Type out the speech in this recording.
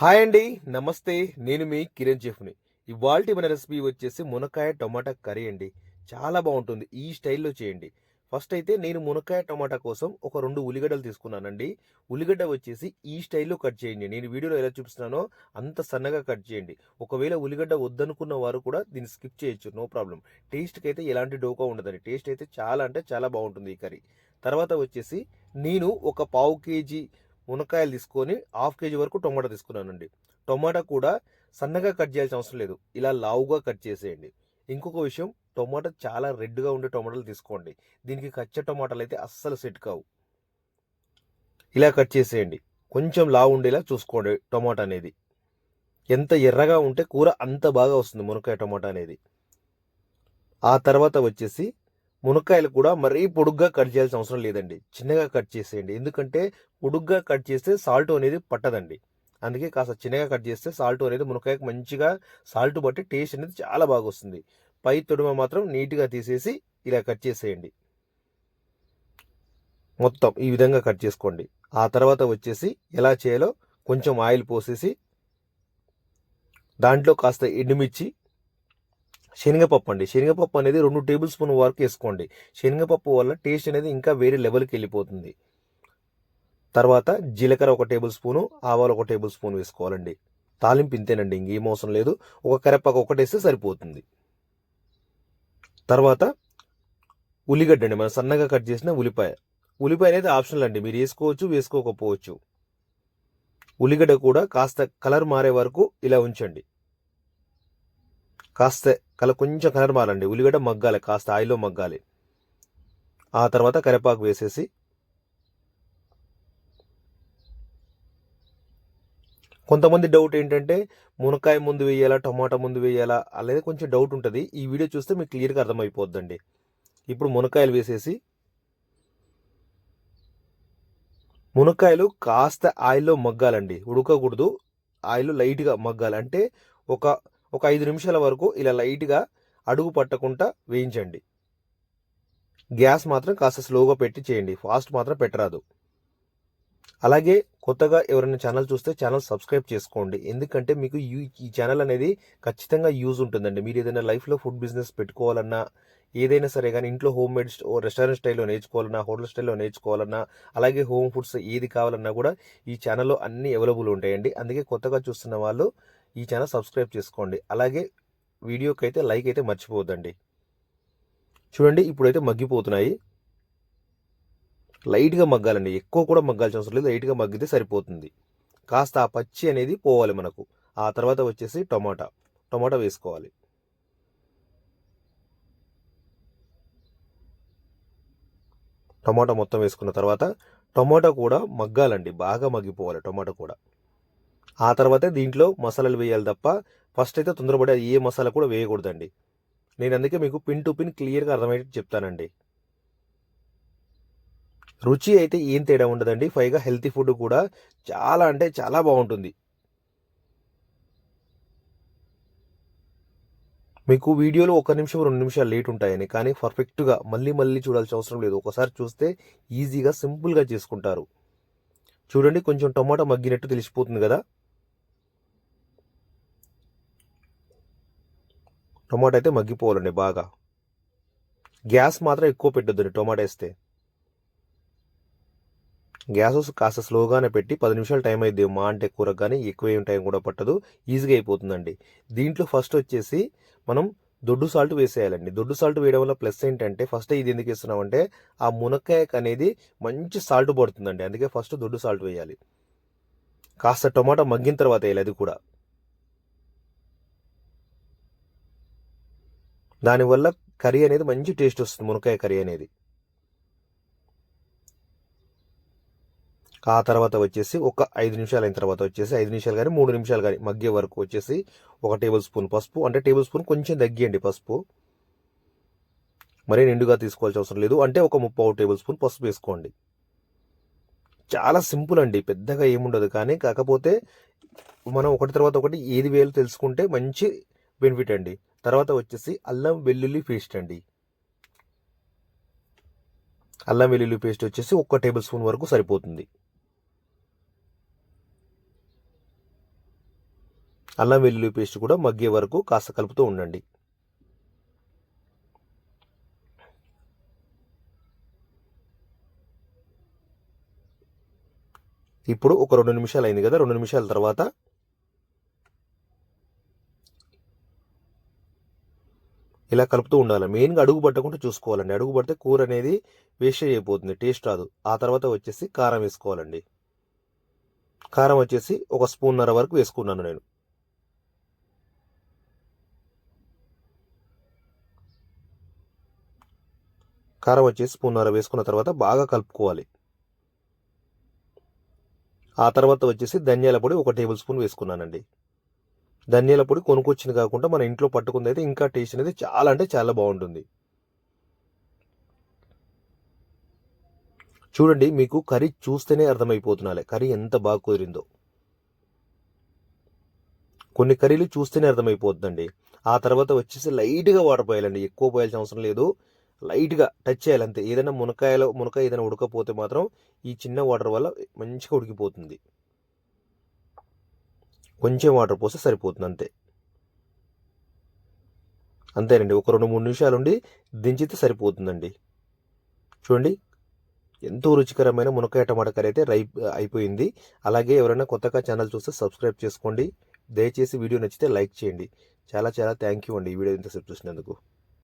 Hi అండి నమస్తే. నేను మీ కిరణ్ చెఫ్ని ఇవాళ మన రెసిపీ వచ్చేసి మునక్కాయ టమాటా కర్రీ అండి. చాలా బాగుంటుంది ఈ స్టైల్లో చేయండి. ఫస్ట్ అయితే నేను మునక్కాయ టమాటా కోసం ఒక రెండు ఉల్లిగడ్డలు తీసుకున్నానండి. ఉల్లిగడ్డ వచ్చేసి ఈ స్టైల్లో కట్ చేయండి. నేను వీడియోలో ఎలా చూపిస్తున్నానో అంత సన్నగా కట్ చేయండి. ఒకవేళ ఉల్లిగడ్డ వద్దనుకున్న వారు కూడా దీన్ని స్కిప్ చేయొచ్చు నో ప్రాబ్లం. టేస్ట్కి అయితే ఎలాంటి డోకా ఉండదండి. టేస్ట్ అయితే చాలా అంటే చాలా బాగుంటుంది ఈ కర్రీ. తర్వాత వచ్చేసి నేను ఒక పావు కేజీ మునక్కాయలు తీసుకొని హాఫ్ కేజీ వరకు టొమాటో తీసుకున్నానండి. టొమాటో కూడా సన్నగా కట్ చేయాల్సిన అవసరం లేదు. ఇలా లావుగా కట్ చేసేయండి. ఇంకొక విషయం టొమాటో చాలా రెడ్గా ఉండే టొమాటోలు తీసుకోండి. దీనికి కచ్చ టొమాటోలు అయితే అస్సలు సెట్ కావు. ఇలా కట్ చేసేయండి. కొంచెం లావు ఉండేలా చూసుకోండి టొమాటో అనేది. ఎంత ఎర్రగా ఉంటే కూర అంత బాగా వస్తుంది మునక్కాయ టొమాటో అనేది. ఆ తర్వాత వచ్చేసి మునక్కాయలు కూడా మరీ పొడుగ్గా కట్ చేయాల్సిన అవసరం లేదండి. చిన్నగా కట్ చేసేయండి. ఎందుకంటే పొడుగ్గా కట్ చేస్తే సాల్ట్ అనేది పట్టదండి. అందుకే కాస్త చిన్నగా కట్ చేస్తే సాల్ట్ అనేది మునక్కాయకు మంచిగా సాల్ట్ బట్టి టేస్ట్ అనేది చాలా బాగా వస్తుంది. పై తొడుమ మాత్రం నీట్గా తీసేసి ఇలా కట్ చేసేయండి. మొత్తం ఈ విధంగా కట్ చేసుకోండి. ఆ తర్వాత వచ్చేసి ఎలా చేయాలో కొంచెం ఆయిల్ పోసేసి దాంట్లో కాస్త ఎండుమిర్చి శనగపప్పు అండి శనగపప్పు అనేది రెండు టేబుల్ స్పూన్ వరకు వేసుకోండి. శనగపప్పు వల్ల టేస్ట్ అనేది ఇంకా వేరే లెవెల్కి వెళ్ళిపోతుంది. తర్వాత జీలకర్ర ఒక టేబుల్ స్పూను ఆవాలు ఒక టేబుల్ స్పూన్ వేసుకోవాలండి. తాలింపు ఇంతేనండి ఇంకేం అవసరం లేదు. ఒక కరెపాకు ఒకటేస్తే సరిపోతుంది. తర్వాత ఉల్లిగడ్డ అండి మనం సన్నగా కట్ చేసిన ఉల్లిపాయ. ఉల్లిపాయ అనేది ఆప్షనల్ అండి మీరు వేసుకోవచ్చు వేసుకోకపోవచ్చు. ఉల్లిగడ్డ కూడా కాస్త కలర్ మారే వరకు ఇలా ఉంచండి. కాస్త కల కొంచెం కలర్ మారండి ఉల్లిగడ్డ మగ్గాలి కాస్త ఆయిల్లో మగ్గాలి. ఆ తర్వాత కరివేపాకు వేసేసి కొంతమంది డౌట్ ఏంటంటే మునక్కాయ ముందు వేయాలా టమాటా ముందు వేయాలా అనేది కొంచెం డౌట్ ఉంటుంది. ఈ వీడియో చూస్తే మీకు క్లియర్గా అర్థమైపోద్దండి. ఇప్పుడు మునక్కాయలు వేసేసి మునక్కాయలు కాస్త ఆయిల్లో మగ్గాలండి. ఉడకకూడదు. ఆయిల్ లైట్గా మగ్గాలి. అంటే ఒక ఒక ఐదు నిమిషాల వరకు ఇలా లైట్గా అడుగు పట్టకుండా వేయించండి. గ్యాస్ మాత్రం కాస్త స్లోగా పెట్టి చేయండి. ఫాస్ట్ మాత్రం పెట్టరాదు. అలాగే కొత్తగా ఎవరైనా ఛానల్ చూస్తే ఛానల్ సబ్స్క్రైబ్ చేసుకోండి. ఎందుకంటే మీకు ఈ ఛానల్ అనేది ఖచ్చితంగా యూజ్ ఉంటుందండి. మీరు ఏదైనా లైఫ్లో ఫుడ్ బిజినెస్ పెట్టుకోవాలన్నా ఏదైనా సరే కానీ ఇంట్లో హోమ్ మేడ్ రెస్టారెంట్ స్టైల్లో నేర్చుకోవాలన్నా హోటల్ స్టైల్లో నేర్చుకోవాలన్నా అలాగే హోమ్ ఫుడ్స్ ఏది కావాలన్నా కూడా ఈ ఛానల్లో అన్ని అవైలబుల్ ఉంటాయండి. అందుకే కొత్తగా చూస్తున్న వాళ్ళు ఈ ఛానల్ సబ్స్క్రైబ్ చేసుకోండి. అలాగే వీడియోకి అయితే లైక్ అయితే మర్చిపోవద్దండి. చూడండి ఇప్పుడైతే మగ్గిపోతున్నాయి. లైట్గా మగ్గాలండి. ఎక్కువ కూడా మగ్గాల్సిన అవసరం లేదు. లైట్గా మగ్గితే సరిపోతుంది. కాస్త ఆ పచ్చి అనేది పోవాలి మనకు. ఆ తర్వాత వచ్చేసి టొమాటా. టొమాటా వేసుకోవాలి. టమాటా మొత్తం వేసుకున్న తర్వాత టమాటా కూడా మగ్గాలండి. బాగా మగ్గిపోవాలి టమాటా కూడా. ఆ తర్వాతే దీంట్లో మసాలాలు వేయాలి తప్ప ఫస్ట్ అయితే తొందరపడి ఏ మసాలా కూడా వేయకూడదండి. నేను అందుకే మీకు పిన్ టు పిన్ క్లియర్గా అర్థమయ్యేట్టు చెప్తానండి. రుచి అయితే ఏం తేడా ఉండదండి. పైగా హెల్తీ ఫుడ్ కూడా చాలా అంటే చాలా బాగుంటుంది. మీకు వీడియోలో ఒక నిమిషం రెండు నిమిషాలు లేట్ ఉంటాయని కానీ పర్ఫెక్ట్గా మళ్ళీ మళ్ళీ చూడాల్సిన అవసరం లేదు. ఒకసారి చూస్తే ఈజీగా సింపుల్గా చేసుకుంటారు. చూడండి కొంచెం టమాటా మగ్గినట్టు తెలిసిపోతుంది కదా? టొమాటో అయితే మగ్గిపోవాలండి బాగా. గ్యాస్ మాత్రం ఎక్కువ పెట్టొద్దండి టొమాటో వేస్తే. గ్యాస్ కాస్త స్లోగానే పెట్టి పది నిమిషాలు టైం అయితే మా అంటే కూరకు కానీ ఎక్కువ ఏం టైం కూడా పట్టదు. ఈజీగా అయిపోతుందండి. దీంట్లో ఫస్ట్ వచ్చేసి మనం దొడ్డు సాల్ట్ వేసేయాలండి. దొడ్డు సాల్ట్ వేయడం వల్ల ప్లస్ ఏంటంటే ఫస్ట్ ఇది ఎందుకు ఇస్తున్నామంటే ఆ మునక్కాయకు అనేది మంచి సాల్ట్ పడుతుందండి. అందుకే ఫస్ట్ దొడ్డు సాల్ట్ వేయాలి. కాస్త టొమాటో మగ్గిన తర్వాత వేయాలి అది కూడా. దానివల్ల కర్రీ అనేది మంచి టేస్ట్ వస్తుంది మునక్కాయ కర్రీ అనేది. ఆ తర్వాత వచ్చేసి ఒక ఐదు నిమిషాలు అయిన తర్వాత వచ్చేసి ఐదు నిమిషాలు కానీ మూడు నిమిషాలు కానీ మగ్గే వరకు వచ్చేసి ఒక టేబుల్ స్పూన్ పసుపు అంటే టేబుల్ స్పూన్ కొంచెం తగ్గియండి పసుపు. మరీ నిండుగా తీసుకోవాల్సిన అవసరం లేదు అంటే ఒక ముప్పావు టేబుల్ స్పూన్ పసుపు వేసుకోండి. చాలా సింపుల్ అండి పెద్దగా ఏముండదు కానీ కాకపోతే మనం ఒకటి తర్వాత ఒకటి ఏది వేయాలో తెలుసుకుంటే మంచి బెనిఫిట్ అండి. తర్వాత వచ్చేసి అల్లం వెల్లుల్లి పేస్ట్ అండి. అల్లం వెల్లుల్లి పేస్ట్ వచ్చేసి ఒక్క టేబుల్ స్పూన్ వరకు సరిపోతుంది. అల్లం వెల్లుల్లి పేస్ట్ కూడా మగ్గే వరకు కాస్త కలుపుతూ ఉండండి. ఇప్పుడు ఒక రెండు నిమిషాలు అయింది కదా రెండు నిమిషాల తర్వాత ఇలా కలుపుతూ ఉండాలి. మెయిన్గా అడుగు పట్టకుండా చూసుకోవాలండి. అడుగు పడితే కూర అనేది వేస్ట్ అయిపోతుంది. టేస్ట్ రాదు. ఆ తర్వాత వచ్చేసి కారం వేసుకోవాలండి. కారం వచ్చేసి ఒక స్పూన్నర వరకు వేసుకున్నాను నేను. కారం వచ్చేసి స్పూన్నర వేసుకున్న తర్వాత బాగా కలుపుకోవాలి. ఆ తర్వాత వచ్చేసి ధనియాల పొడి ఒక టేబుల్ స్పూన్ వేసుకున్నానండి. ధనియాల పొడి కొనుక్కొచ్చింది కాకుండా మన ఇంట్లో పట్టుకుంది అయితే ఇంకా టేస్ట్ అనేది చాలా అంటే చాలా బాగుంటుంది. చూడండి మీకు కర్రీ చూస్తేనే అర్థమైపోతున్నాలే. కర్రీ ఎంత బాగా కుదిరిందో. కొన్ని కర్రీలు చూస్తేనే అర్థమైపోతుందండి. ఆ తర్వాత వచ్చేసి లైట్గా వాటర్ పోయాలండి. ఎక్కువ పోయాల్సిన అవసరం లేదు. లైట్గా టచ్ చేయాలి అంతే ఏదైనా మునకాయలో మునకాయ ఏదైనా ఉడకపోతే మాత్రం ఈ చిన్న వాటర్ వల్ల మంచిగా ఉడికిపోతుంది. కొంచెం వాటర్ పోస్తే సరిపోతుంది అంతే. అంతేనండి ఒక రెండు మూడు నిమిషాలు ఉండి దించితే సరిపోతుందండి. చూడండి ఎంతో రుచికరమైన మునక్కాయ టమాటా కర్రీ అయితే రై అయిపోయింది. అలాగే ఎవరైనా కొత్తగా ఛానల్ చూస్తే సబ్స్క్రైబ్ చేసుకోండి. దయచేసి వీడియో నచ్చితే లైక్ చేయండి. చాలా చాలా థ్యాంక్ యూ అండి ఈ వీడియో ఇంతసేపు చూసినందుకు.